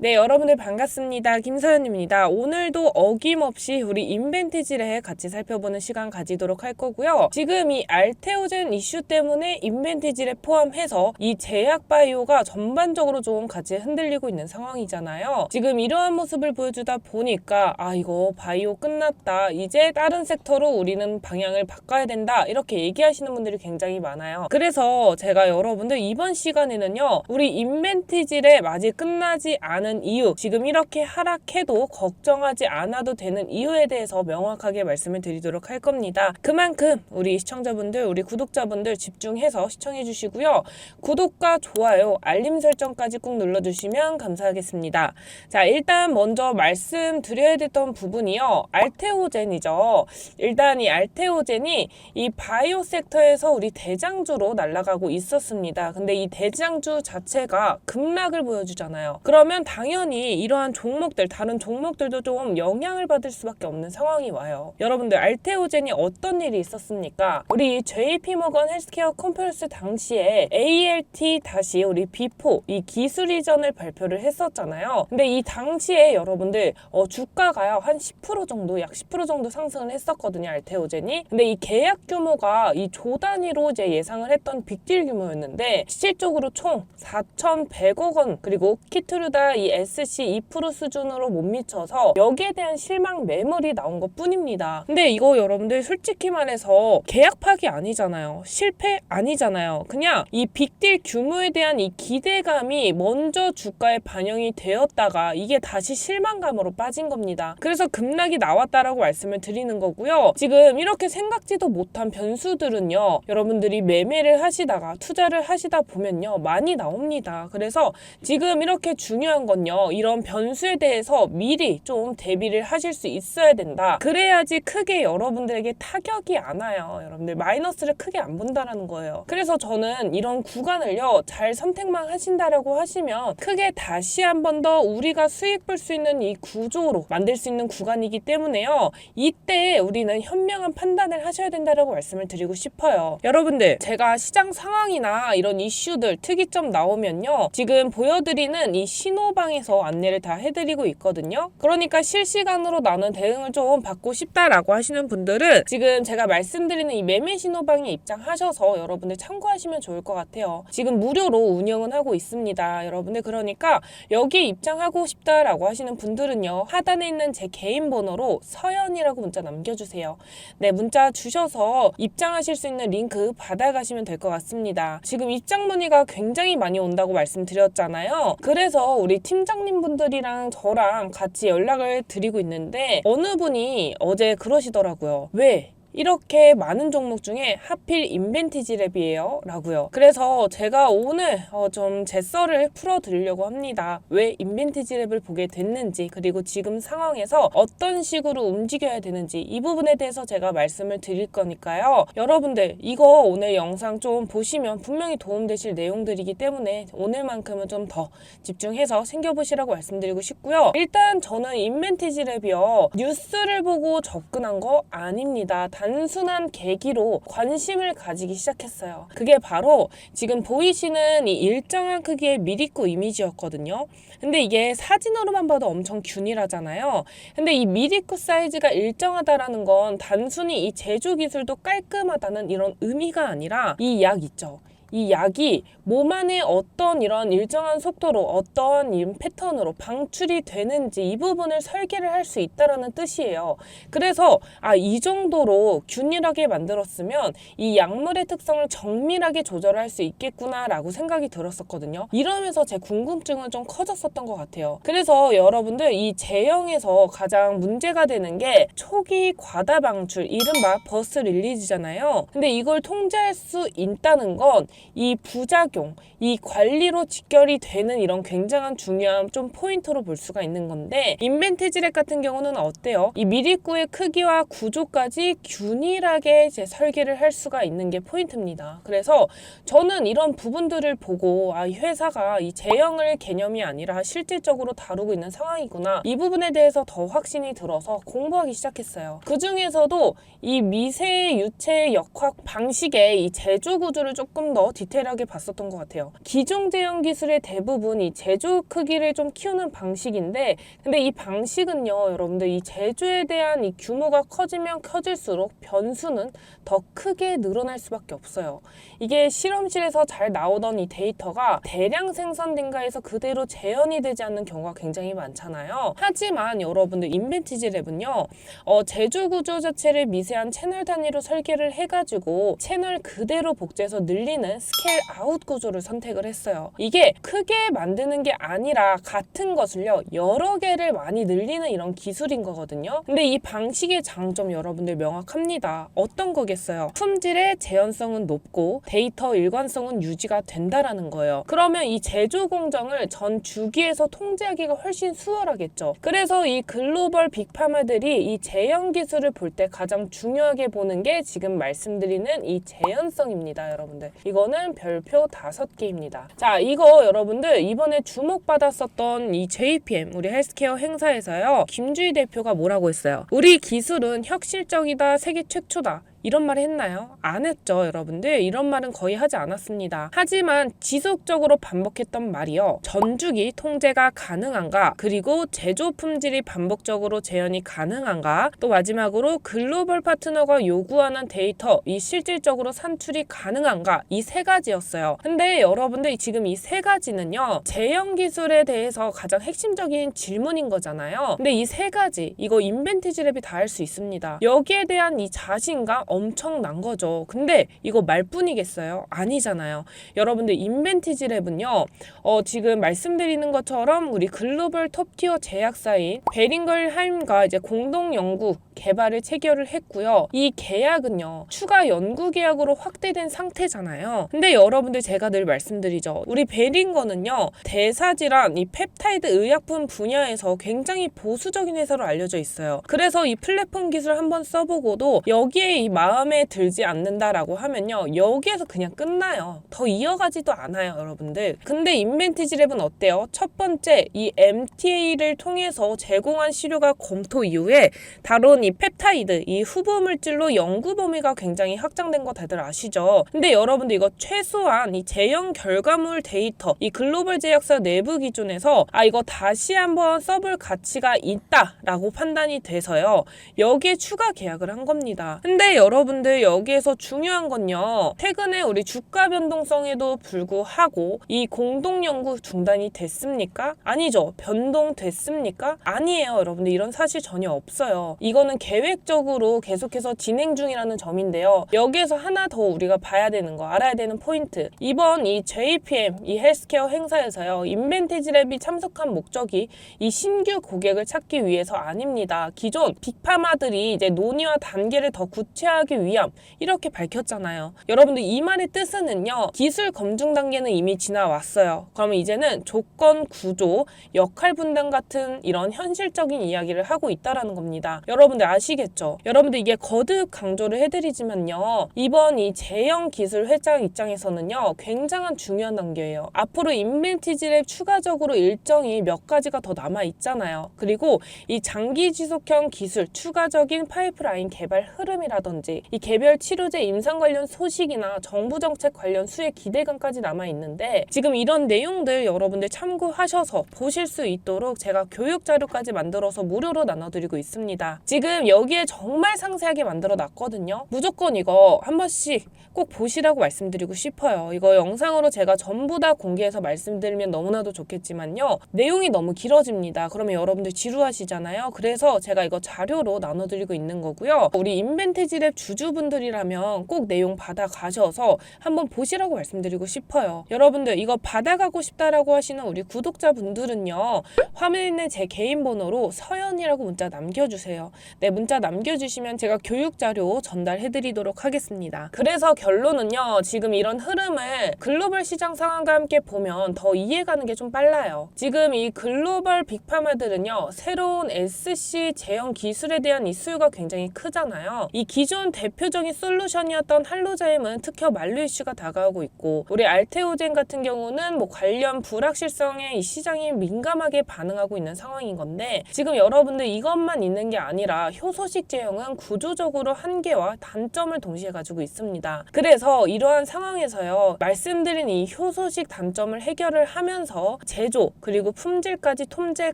네, 여러분들 반갑습니다. 김서연입니다. 오늘도 어김없이 우리 인벤티지를 같이 살펴보는 시간 가지도록 할 거고요. 지금 이 알테오젠 이슈 때문에 인벤티지를 포함해서 이 제약 바이오가 전반적으로 좀 같이 흔들리고 있는 상황이잖아요. 지금 이러한 모습을 보여주다 보니까 아 이거 바이오 끝났다. 이제 다른 섹터로 우리는 방향을 바꿔야 된다. 이렇게 얘기하시는 분들이 굉장히 많아요. 그래서 제가 여러분들 이번 시간에는요. 우리 인벤티지를 아직 끝나지 않은 이유, 지금 이렇게 하락해도 걱정하지 않아도 되는 이유에 대해서 명확하게 말씀을 드리도록 할 겁니다. 그만큼 우리 시청자분들, 우리 구독자분들 집중해서 시청해 주시고요. 구독과 좋아요, 알림 설정까지 꾹 눌러주시면 감사하겠습니다. 자, 일단 먼저 말씀드려야 됐던 부분이요. 알테오젠이죠. 일단 이 알테오젠이 이 바이오 섹터에서 우리 대장주로 날아가고 있었습니다. 근데 이 대장주 자체가 급락을 보여주잖아요. 그러면 당연히 이러한 종목들, 다른 종목들도 좀 영향을 받을 수밖에 없는 상황이 와요. 여러분들 알테오젠이 어떤 일이 있었습니까? 우리 JP모건 헬스케어 컨퍼런스 당시에 ALT 다시 우리 B4 이 기술 이전을 발표를 했었잖아요. 근데 이 당시에 여러분들 어, 주가가요 한 10% 정도, 약 10% 정도 상승을 했었거든요. 알테오젠이. 근데 이 계약 규모가 이 조 단위로 이제 예상을 했던 빅딜 규모였는데 실질적으로 총 4,100억 원 그리고 키트루다 이 SC 2% 수준으로 못 미쳐서 여기에 대한 실망 매물이 나온 것 뿐입니다. 근데 이거 여러분들 솔직히 말해서 계약 파기 아니잖아요. 실패 아니잖아요. 그냥 이 빅딜 규모에 대한 이 기대감이 먼저 주가에 반영이 되었다가 이게 다시 실망감으로 빠진 겁니다. 그래서 급락이 나왔다라고 말씀을 드리는 거고요. 지금 이렇게 생각지도 못한 변수들은요. 여러분들이 매매를 하시다가 투자를 하시다 보면요. 많이 나옵니다. 그래서 지금 이렇게 중요한 건 요. 이런 변수에 대해서 미리 좀 대비를 하실 수 있어야 된다. 그래야지 크게 여러분들에게 타격이 안 와요. 여러분들 마이너스를 크게 안 본다라는 거예요. 그래서 저는 이런 구간을요. 잘 선택만 하신다라고 하시면 크게 다시 한 번 더 우리가 수익 볼 수 있는 이 구조로 만들 수 있는 구간이기 때문에요. 이때 우리는 현명한 판단을 하셔야 된다라고 말씀을 드리고 싶어요. 여러분들, 제가 시장 상황이나 이런 이슈들 특이점 나오면요. 지금 보여드리는 이 신호방 에서 안내를 다 해드리고 있거든요. 그러니까 실시간으로 나는 대응을 좀 받고 싶다라고 하시는 분들은 지금 제가 말씀드리는 이 매매 신호방에 입장하셔서 여러분들 참고하시면 좋을 것 같아요. 지금 무료로 운영은 하고 있습니다. 여러분들 그러니까 여기에 입장하고 싶다라고 하시는 분들은요. 하단에 있는 제 개인 번호로 서연이라고 문자 남겨주세요. 네, 문자 주셔서 입장하실 수 있는 링크 받아가시면 될 것 같습니다. 지금 입장 문의가 굉장히 많이 온다고 말씀드렸잖아요. 그래서 우리 팀 장님 분들이랑 저랑 같이 연락을 드리고 있는데 어느 분이 어제 그러시더라고요. 왜? 이렇게 많은 종목 중에 하필 인벤티지 랩이에요 라고요. 그래서 제가 오늘 어 좀 제 썰을 풀어 드리려고 합니다. 왜 인벤티지 랩을 보게 됐는지 그리고 지금 상황에서 어떤 식으로 움직여야 되는지 이 부분에 대해서 제가 말씀을 드릴 거니까요. 여러분들 이거 오늘 영상 좀 보시면 분명히 도움되실 내용들이기 때문에 오늘만큼은 좀 더 집중해서 챙겨보시라고 말씀드리고 싶고요. 일단 저는 인벤티지 랩이요. 뉴스를 보고 접근한 거 아닙니다. 단 순한 계기로 관심을 가지기 시작했어요. 그게 바로 지금 보이시는 이 일정한 크기의 미리꾸 이미지였거든요. 근데 이게 사진으로만 봐도 엄청 균일하잖아요. 근데 이 미리꾸 사이즈가 일정하다라는 건 단순히 이 제조 기술도 깔끔하다는 이런 의미가 아니라 이 약 있죠. 이 약이 몸 안에 어떤 이런 일정한 속도로 어떤 이런 패턴으로 방출이 되는지 이 부분을 설계를 할 수 있다라는 뜻이에요. 그래서 아 이 정도로 균일하게 만들었으면 이 약물의 특성을 정밀하게 조절할 수 있겠구나라고 생각이 들었었거든요. 이러면서 제 궁금증은 좀 커졌었던 것 같아요. 그래서 여러분들 이 제형에서 가장 문제가 되는 게 초기 과다 방출, 이른바 버스 릴리즈잖아요. 근데 이걸 통제할 수 있다는 건이 부작용, 이 관리로 직결이 되는 이런 굉장한 중요한 좀 포인트로 볼 수가 있는 건데 인벤티지렉 같은 경우는 어때요? 이 미리구의 크기와 구조까지 균일하게 이제 설계를 할 수가 있는 게 포인트입니다. 그래서 저는 이런 부분들을 보고 아, 이 회사가 이 제형을 개념이 아니라 실질적으로 다루고 있는 상황이구나. 이 부분에 대해서 더 확신이 들어서 공부하기 시작했어요. 그 중에서도 이 미세 유체 역학 방식의 이 제조 구조를 조금 더더 디테일하게 봤었던 것 같아요. 기종 제형 기술의 대부분이 제조 크기를 좀 키우는 방식인데 근데 이 방식은요 여러분들 이 제조에 대한 이 규모가 커지면 커질수록 변수는 더 크게 늘어날 수밖에 없어요. 이게 실험실에서 잘 나오던 이 데이터가 대량 생산된가에서 그대로 재현이 되지 않는 경우가 굉장히 많잖아요. 하지만 여러분들 인벤티지 랩은요 어, 제조 구조 자체를 미세한 채널 단위로 설계를 해가지고 채널 그대로 복제해서 늘리는 스케일 아웃 구조를 선택을 했어요. 이게 크게 만드는 게 아니라 같은 것을요 여러 개를 많이 늘리는 이런 기술인 거거든요. 근데 이 방식의 장점 여러분들 명확합니다. 어떤 거겠어요? 품질의 재현성은 높고 데이터 일관성은 유지가 된다라는 거예요. 그러면 이 제조 공정을 전 주기에서 통제하기가 훨씬 수월하겠죠. 그래서 이 글로벌 빅파마들이 이 재현 기술을 볼 때 가장 중요하게 보는 게 지금 말씀드리는 이 재현성입니다, 여러분들. 이거 는 별표 다섯 개입니다. 자, 이거 여러분들 이번에 주목받았었던 이 JPM 우리 헬스케어 행사에서요. 김주희 대표가 뭐라고 했어요? 우리 기술은 혁실적이다, 세계 최초다. 이런 말 했나요? 안 했죠, 여러분들. 이런 말은 거의 하지 않았습니다. 하지만 지속적으로 반복했던 말이요. 전주기 통제가 가능한가? 그리고 제조 품질이 반복적으로 재현이 가능한가? 또 마지막으로 글로벌 파트너가 요구하는 데이터, 이 실질적으로 산출이 가능한가? 이 세 가지였어요. 근데 여러분들 지금 이 세 가지는요. 재현 기술에 대해서 가장 핵심적인 질문인 거잖아요. 근데 이 세 가지, 이거 인벤티지 랩이 다 할 수 있습니다. 여기에 대한 이 자신감 엄청난 거죠. 근데 이거 말뿐이겠어요? 아니잖아요. 여러분들 인벤티지 랩은요. 어, 지금 말씀드리는 것처럼 우리 글로벌 톱티어 제약사인 베링걸하임과 이제 공동 연구 개발을 체결을 했고요. 이 계약은요. 추가 연구 계약으로 확대된 상태잖아요. 근데 여러분들 제가 늘 말씀드리죠. 우리 베링거는요. 대사질환 이 펩타이드 의약품 분야에서 굉장히 보수적인 회사로 알려져 있어요. 그래서 이 플랫폼 기술 한번 써보고도 여기에 이 마음에 들지 않는다라고 하면요. 여기에서 그냥 끝나요. 더 이어가지도 않아요, 여러분들. 근데 인벤티지 랩은 어때요? 첫 번째, 이 MTA를 통해서 제공한 시료가 검토 이후에 다룬 이 펩타이드, 이 후보 물질로 연구 범위가 굉장히 확장된 거 다들 아시죠? 근데 여러분들 이거 최소한 이 제형 결과물 데이터, 이 글로벌 제약사 내부 기준에서 아 이거 다시 한번 써볼 가치가 있다라고 판단이 돼서요. 여기에 추가 계약을 한 겁니다. 근데 여러분들 여기에서 중요한 건요. 최근에 우리 주가 변동성에도 불구하고 이 공동 연구 중단이 됐습니까? 아니죠. 변동됐습니까? 아니에요, 여러분들. 이런 사실 전혀 없어요. 이거는 계획적으로 계속해서 진행 중이라는 점인데요. 여기에서 하나 더 우리가 봐야 되는 거, 알아야 되는 포인트. 이번 이 JPM, 이 헬스케어 행사에서요. 인벤티지 랩이 참석한 목적이 이 신규 고객을 찾기 위해서 아닙니다. 기존 빅파마들이 이제 논의와 단계를 더 구체화 하기 위함 이렇게 밝혔잖아요. 여러분들 이 말의 뜻은요. 기술 검증 단계는 이미 지나왔어요. 그러면 이제는 조건 구조, 역할 분담 같은 이런 현실적인 이야기를 하고 있다라는 겁니다. 여러분들 아시겠죠? 여러분들 이게 거듭 강조를 해드리지만요. 이번 이 제형 기술 회장 입장에서는요. 굉장한 중요한 단계예요. 앞으로 인벤티지랩 추가적으로 일정이 몇 가지가 더 남아 있잖아요. 그리고 이 장기 지속형 기술 추가적인 파이프라인 개발 흐름이라든지 이 개별 치료제 임상 관련 소식이나 정부 정책 관련 수혜 기대감까지 남아 있는데 지금 이런 내용들 여러분들 참고하셔서 보실 수 있도록 제가 교육 자료까지 만들어서 무료로 나눠드리고 있습니다. 지금 여기에 정말 상세하게 만들어 놨거든요. 무조건 이거 한 번씩 꼭 보시라고 말씀드리고 싶어요. 이거 영상으로 제가 전부 다 공개해서 말씀드리면 너무나도 좋겠지만요. 내용이 너무 길어집니다. 그러면 여러분들 지루하시잖아요. 그래서 제가 이거 자료로 나눠드리고 있는 거고요. 우리 인벤티지랩 주주분들이라면 꼭 내용 받아 가셔서 한번 보시라고 말씀드리고 싶어요. 여러분들 이거 받아가고 싶다라고 하시는 우리 구독자분들은요. 화면에 있는 제 개인 번호로 서연이라고 문자 남겨주세요. 네, 문자 남겨주시면 제가 교육 자료 전달해드리도록 하겠습니다. 그래서 결론은요. 지금 이런 흐름을 글로벌 시장 상황과 함께 보면 더 이해가는 게 좀 빨라요. 지금 이 글로벌 빅파마들은요. 새로운 SC 제형 기술에 대한 이 수요가 굉장히 크잖아요. 이 기존 기존 대표적인 솔루션이었던 할로자임은 특허 만료 이슈가 다가오고 있고 우리 알테오젠 같은 경우는 뭐 관련 불확실성에 이 시장이 민감하게 반응하고 있는 상황인 건데 지금 여러분들 이것만 있는 게 아니라 효소식 제형은 구조적으로 한계와 단점을 동시에 가지고 있습니다. 그래서 이러한 상황에서요 말씀드린 이 효소식 단점을 해결을 하면서 제조 그리고 품질까지 통제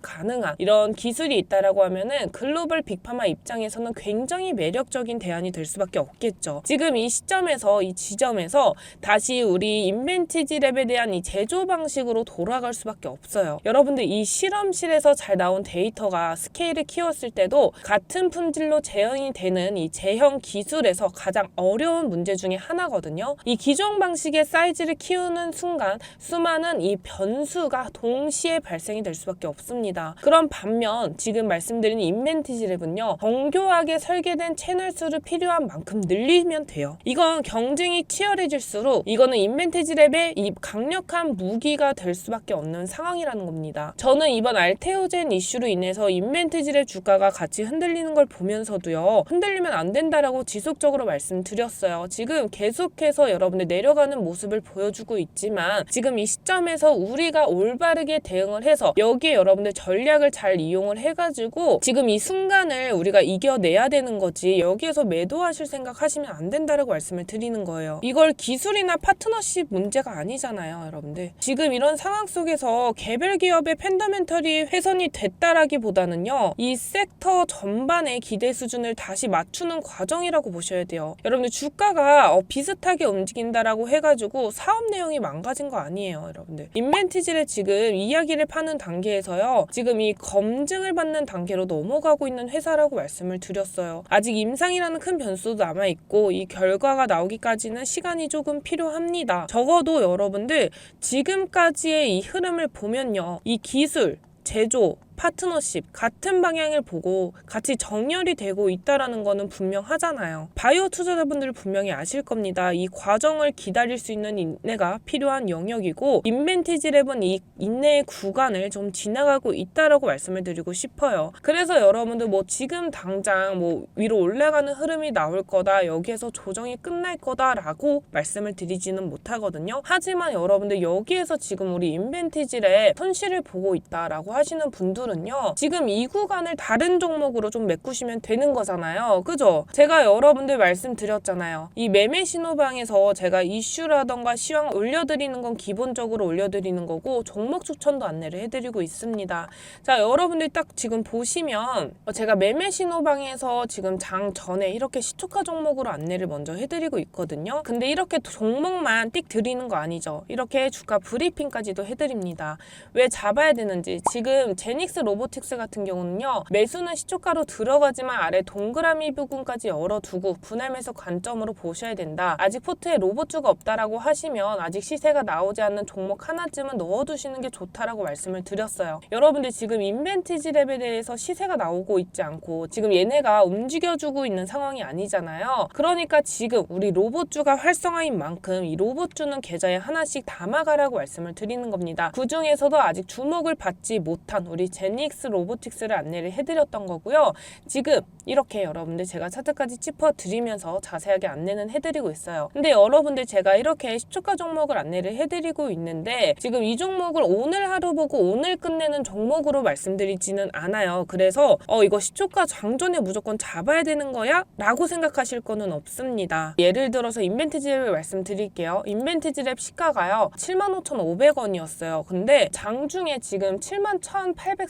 가능한 이런 기술이 있다라고 하면은 글로벌 빅파마 입장에서는 굉장히 매력적인 대안이 될 수밖에 없겠죠. 지금 이 시점에서 이 지점에서 다시 우리 인벤티지 랩에 대한 이 제조 방식으로 돌아갈 수밖에 없어요. 여러분들 이 실험실에서 잘 나온 데이터가 스케일을 키웠을 때도 같은 품질로 재현이 되는 이 제형 기술에서 가장 어려운 문제 중에 하나거든요. 이 기존 방식의 사이즈를 키우는 순간 수많은 이 변수가 동시에 발생이 될 수밖에 없습니다. 그런 반면 지금 말씀드린 인벤티지 랩은요. 정교하게 설계된 채널 수를 필요한 만큼 늘리면 돼요. 이건 경쟁이 치열해질수록 이거는 인벤티지 랩의 이 강력한 무기가 될 수밖에 없는 상황이라는 겁니다. 저는 이번 알테오젠 이슈로 인해서 인벤티지 랩 주가가 같이 흔들리는 걸 보면서도요. 흔들리면 안 된다라고 지속적으로 말씀드렸어요. 지금 계속해서 여러분들 내려가는 모습을 보여주고 있지만 지금 이 시점에서 우리가 올바르게 대응을 해서 여기에 여러분들 전략을 잘 이용을 해가지고 지금 이 순간을 우리가 이겨내야 되는 거지 여기에서 매도 하실 생각 하시면 안 된다라고 말씀을 드리는 거예요. 이걸 기술이나 파트너십 문제가 아니잖아요, 여러분들. 지금 이런 상황 속에서 개별 기업의 팬더멘털이 훼손이 됐다라기보다는요, 이 섹터 전반의 기대 수준을 다시 맞추는 과정이라고 보셔야 돼요. 여러분들 주가가 어, 비슷하게 움직인다라고 해가지고 사업 내용이 망가진 거 아니에요, 여러분들. 인벤티지를 지금 이야기를 파는 단계에서요, 지금 이 검증을 받는 단계로 넘어가고 있는 회사라고 말씀을 드렸어요. 아직 임상이라는 큰 변 수도 남아 있고 이 결과가 나오기까지는 시간이 조금 필요합니다. 적어도 여러분들 지금까지의 이 흐름을 보면요, 이 기술 제조, 파트너십 같은 방향을 보고 같이 정렬이 되고 있다라는 거는 분명하잖아요. 바이오 투자자분들 분명히 아실 겁니다. 이 과정을 기다릴 수 있는 인내가 필요한 영역이고 인벤티지 랩은 이 인내의 구간을 좀 지나가고 있다라고 말씀을 드리고 싶어요. 그래서 여러분들 뭐 지금 당장 뭐 위로 올라가는 흐름이 나올 거다 여기에서 조정이 끝날 거다라고 말씀을 드리지는 못하거든요. 하지만 여러분들 여기에서 지금 우리 인벤티지 랩 손실을 보고 있다라고 하시는 분들 분들은요 지금 이 구간을 다른 종목으로 좀 메꾸시면 되는 거잖아요. 그죠? 제가 여러분들 말씀드렸잖아요. 이 매매 신호방에서 제가 이슈라던가 시황 올려드리는 건 기본적으로 올려드리는 거고 종목 추천도 안내를 해드리고 있습니다. 자 여러분들 딱 지금 보시면 제가 매매 신호방에서 지금 장 전에 이렇게 시초가 종목으로 안내를 먼저 해드리고 있거든요. 근데 이렇게 종목만 띡 드리는 거 아니죠? 이렇게 주가 브리핑까지도 해드립니다. 왜 잡아야 되는지. 지금 제닉스 로보틱스 같은 경우는요 매수는 시초가로 들어가지만 아래 동그라미 부분까지 열어두고 분할 매수 관점으로 보셔야 된다. 아직 포트에 로봇주가 없다라고 하시면 아직 시세가 나오지 않는 종목 하나쯤은 넣어두시는 게 좋다라고 말씀을 드렸어요. 여러분들 지금 인벤티지 랩에 대해서 시세가 나오고 있지 않고 지금 얘네가 움직여주고 있는 상황이 아니잖아요. 그러니까 지금 우리 로봇주가 활성화인 만큼 이 로봇주는 계좌에 하나씩 담아가라고 말씀을 드리는 겁니다. 그 중에서도 아직 주목을 받지 못한 우리 제 닉스 로보틱스를 안내를 해드렸던 거고요. 지금 이렇게 여러분들 제가 차트까지 짚어드리면서 자세하게 안내는 해드리고 있어요. 근데 여러분들 제가 이렇게 10초가 종목을 안내를 해드리고 있는데 지금 이 종목을 오늘 하루 보고 오늘 끝내는 종목으로 말씀드리지는 않아요. 그래서 어 이거 10초가 장전에 무조건 잡아야 되는 거야? 라고 생각하실 거는 없습니다. 예를 들어서 인벤티지를 말씀드릴게요. 인벤티지랩 시가가요. 75,500원이었어요. 근데 장중에 지금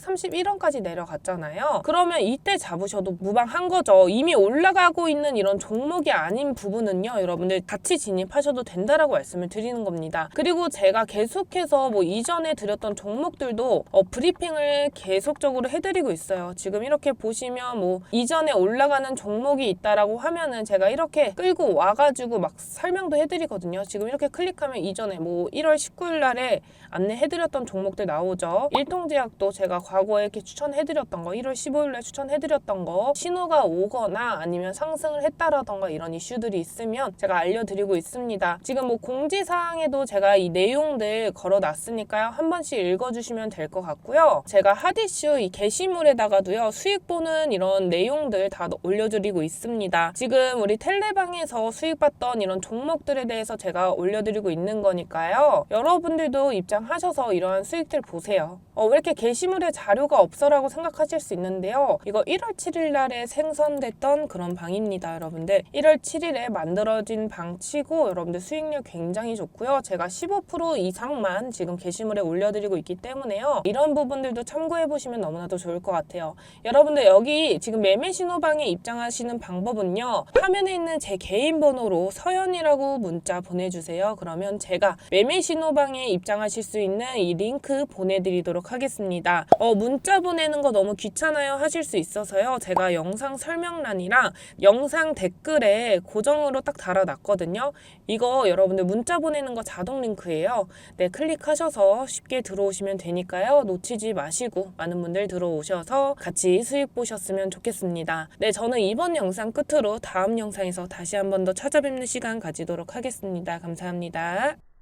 71,831원까지 내려갔잖아요. 그러면 이때 잡으셔도 무방한 거죠. 이미 올라가고 있는 이런 종목이 아닌 부분은요. 여러분들 같이 진입하셔도 된다라고 말씀을 드리는 겁니다. 그리고 제가 계속해서 뭐 이전에 드렸던 종목들도 어, 브리핑을 계속적으로 해드리고 있어요. 지금 이렇게 보시면 뭐 이전에 올라가는 종목이 있다라고 하면은 제가 이렇게 끌고 와가지고 막 설명도 해드리거든요. 지금 이렇게 클릭하면 이전에 뭐 1월 19일 날에 안내해드렸던 종목들 나오죠. 일통제약도 제가 과거에 이렇게 추천해드렸던 거 1월 15일에 추천해드렸던 거 신호가 오거나 아니면 상승을 했다라던가 이런 이슈들이 있으면 제가 알려드리고 있습니다. 지금 뭐 공지사항에도 제가 이 내용들 걸어놨으니까요. 한 번씩 읽어주시면 될 것 같고요. 제가 핫이슈 이 게시물에다가도요. 수익 보는 이런 내용들 다 올려드리고 있습니다. 지금 우리 텔레방에서 수익 봤던 이런 종목들에 대해서 제가 올려드리고 있는 거니까요. 여러분들도 입장하셔서 이러한 수익들 보세요. 어, 왜 이렇게 게시물에 자 료가 없어라고 생각하실 수 있는데요. 이거 1월 7일 날에 생성됐던 그런 방입니다, 여러분들. 1월 7일에 만들어진 방 치고 여러분들 수익률 굉장히 좋고요. 제가 15% 이상만 지금 게시물에 올려드리고 있기 때문에요. 이런 부분들도 참고해 보시면 너무나도 좋을 것 같아요. 여러분들 여기 지금 매매 신호방에 입장하시는 방법은요. 화면에 있는 제 개인 번호로 서연이라고 문자 보내주세요. 그러면 제가 매매 신호방에 입장하실 수 있는 이 링크 보내드리도록 하겠습니다. 어, 문자 보내는 거 너무 귀찮아요 하실 수 있어서요. 제가 영상 설명란이랑 영상 댓글에 고정으로 딱 달아놨거든요. 이거 여러분들 문자 보내는 거 자동 링크예요. 네, 클릭하셔서 쉽게 들어오시면 되니까요. 놓치지 마시고 많은 분들 들어오셔서 같이 수익 보셨으면 좋겠습니다. 네, 저는 이번 영상 끝으로 다음 영상에서 다시 한 번 더 찾아뵙는 시간 가지도록 하겠습니다. 감사합니다.